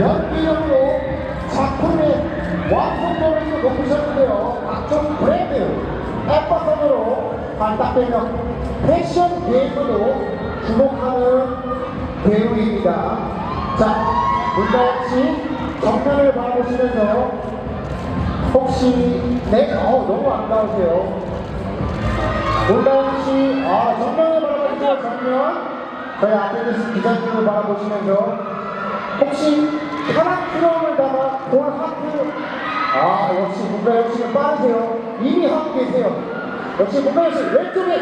연기력으로 작품의 완성도를 높이셨는데요. 각종 브랜드, 에퍼선으로 발탁되며 패션 게임으로 주목하는 배우입니다. 자, 문다영 씨 정면을 바라보시면서 혹시 네, 어 너무 아까우세요. 문다영 씨, 아 정면을 바라보시면 정면 저희 앞에 계신 기자님을 바라보시면서 혹시 사랑스러움을 담아 볼 하트. 아 역시 문다영 씨는 빠르세요. 이미 하고 계세요. 역시 문다영 씨 왼쪽에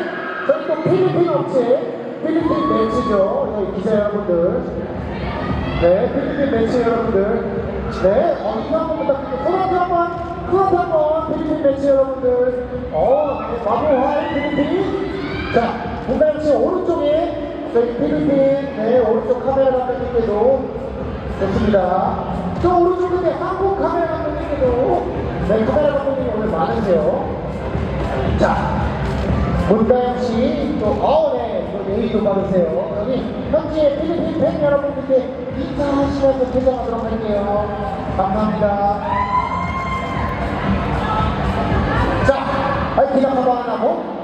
저희 또 필리핀 업체 필리핀 매치죠. 기자 여러분들. 네, 필리핀 매치 여러분들. 네, 어, 이거 한번 부탁드립니다. 손한테 한 번, 손한테 한 번, 필리핀 매치 여러분들. 어, 네, 마무하이 필리핀. 자, 문가영 씨 오른쪽에 저희 필리핀, 네, 오른쪽 카메라 감독님께도 좋습니다. 저 오른쪽 끝에 한국 카메라 감독님께도, 네, 카메라 감독님 오늘 많으세요. 자, 문다영 씨, 또, 어, 네, 또 예의도 바르세요. 여기 현지의 필리핀 팬 여러분들께 인사하시면서 퇴장하도록 할게요. 감사합니다. 자, 파이팅 한번 하고.